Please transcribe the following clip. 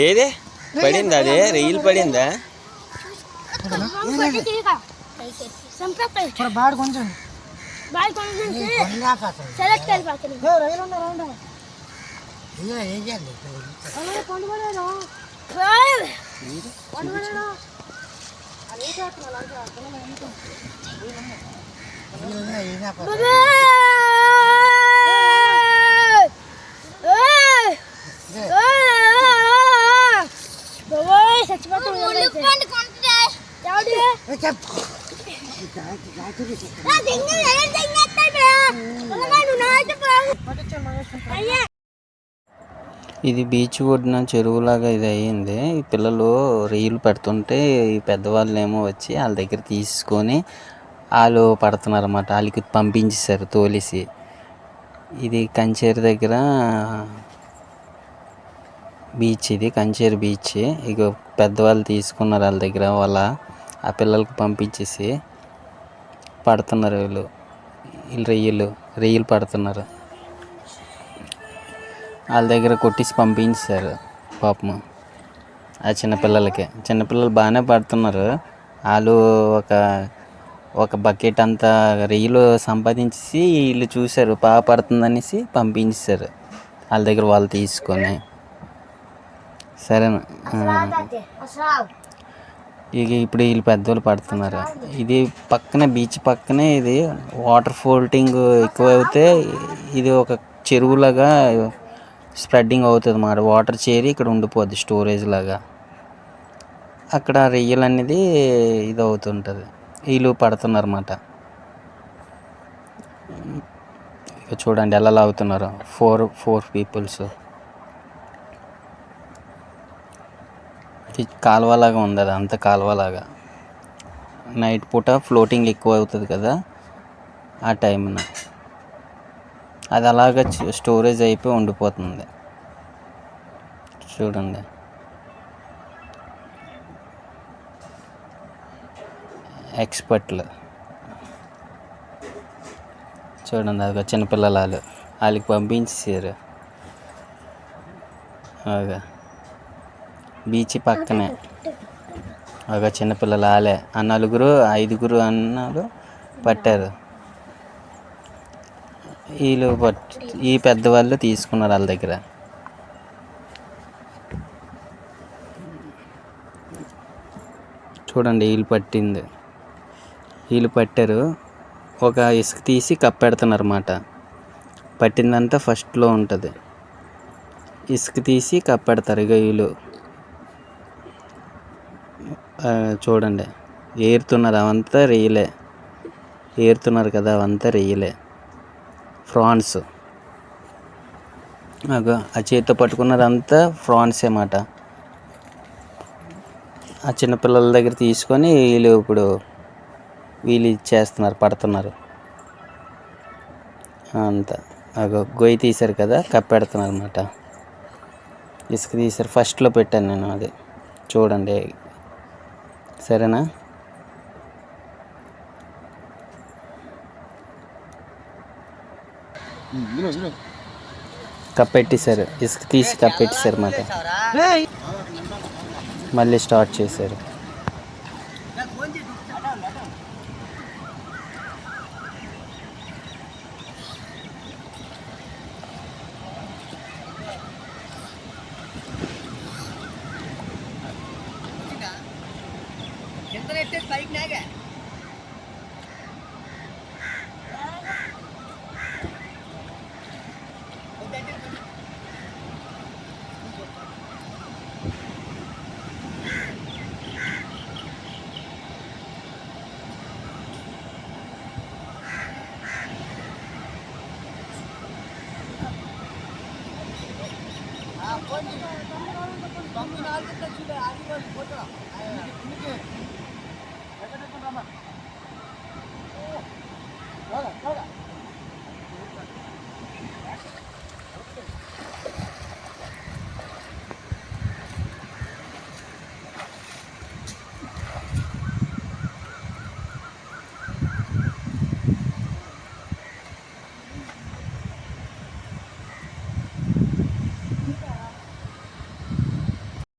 ఏది పడిందా అదే రీల్ పడిందా బాడు కొంచెం ఏ, రైలు ఉందా రైలు ఇది బీచ్ ఒడ్డున చెరువులాగా ఇది అయ్యింది. ఈ పిల్లలు రీలు పెడుతుంటే ఈ పెద్దవాళ్ళు ఏమో వచ్చి వాళ్ళ దగ్గర తీసుకొని వాళ్ళు పడుతున్నారు అన్నమాట వాళ్ళకి పంపించేశారు తోలిసి. ఇది కంచేరు దగ్గర బీచ్ ఇది కంచేరు బీచ్. ఇక పెద్దవాళ్ళు తీసుకున్నారు వాళ్ళ దగ్గర వాళ్ళ ఆ పిల్లలకు పంపించేసి పడుతున్నారు వీళ్ళు. వీళ్ళు రొయ్యలు రొయ్యలు పడుతున్నారు. వాళ్ళ దగ్గర కొట్టించి పంపించారు పాపం ఆ చిన్నపిల్లలకి చిన్నపిల్లలు బాగానే పడుతున్నారు. వాళ్ళు ఒక ఒక బకెట్ అంతా రొయ్యలు సంపాదించి వీళ్ళు చూశారు. బాగా పడుతుందనేసి పంపించారు వాళ్ళ దగ్గర వాళ్ళు తీసుకొని. సరేనా? ఇక ఇప్పుడు వీళ్ళు పెద్దవాళ్ళు పడుతున్నారు. ఇది పక్కనే బీచ్ పక్కనే ఇది వాటర్ ఫోల్టింగ్ ఎక్కువ అయితే ఇది ఒక చెరువులాగా స్ప్రెడ్డింగ్ అవుతుంది అన్నమాట. వాటర్ చేరి ఇక్కడ ఉండిపోద్ది స్టోరేజ్ లాగా. అక్కడ రొయ్యలు అనేది ఇది అవుతుంటుంది వీళ్ళు పడుతున్నారు అన్నమాట ఇక చూడండి ఎలా లాగుతున్నారు. Four four peoples. కాలువలాగా ఉంది అది అంత కాలువలాగా. నైట్ పూట ఫ్లోటింగ్ ఎక్కువ అవుతుంది కదా ఆ టైంన అది అలాగ స్టోరేజ్ అయిపోయి ఉండిపోతుంది. చూడండి. ఎక్స్పర్ట్లు. చూడండి అది చిన్నపిల్లలు వాళ్ళు వాళ్ళకి పంపించేసారు. అలాగా బీచ్ పక్కనే. ఒక చిన్నపిల్లలు ఆలే ఆ నలుగురు ఐదుగురు అన్నారు పట్టారు. వీళ్ళు పట్ ఈ పెద్దవాళ్ళు తీసుకున్నారు వాళ్ళ దగ్గర. చూడండి వీళ్ళు పట్టింది. వీళ్ళు పట్టారు. ఒక ఇసుక తీసి కప్పెడుతున్నారు అన్నమాట పట్టిందంతా ఫస్ట్లో ఉంటుంది. ఇసుక తీసి కప్పెడతారు ఇక వీళ్ళు. చూడండి. ఏరుతున్నారు అవంతా రియలే ఏరుతున్నారు కదా అవంతా రియలే ఫ్రాన్స్. అగో ఆ చేతితో పట్టుకున్నదంతా ఫ్రాన్స్ అన్నమాట ఆ చిన్నపిల్లల దగ్గర తీసుకొని వీళ్ళు ఇప్పుడు వీళ్ళు ఇచ్చేస్తున్నారు పడుతున్నారు. అంతా. అగో గొయ్యి తీశారు కదా కప్పెడుతున్నారు అనమాట ఇసుక తీశారు. ఫస్ట్లో పెట్టాను నేను అది. చూడండి సరేనా? కప్పెట్టేశారు ఇసుక తీసి కప్పెట్టేశారు ఏయ్, మళ్ళీ స్టార్ట్ చేశారు. कितने स्टेज बाइक में आ गया ಬಂದು ನಾಲ್ಕು ಲಕ್ಷ ಆಗಿ ಒಂದು ಫೋಟೋ แบบ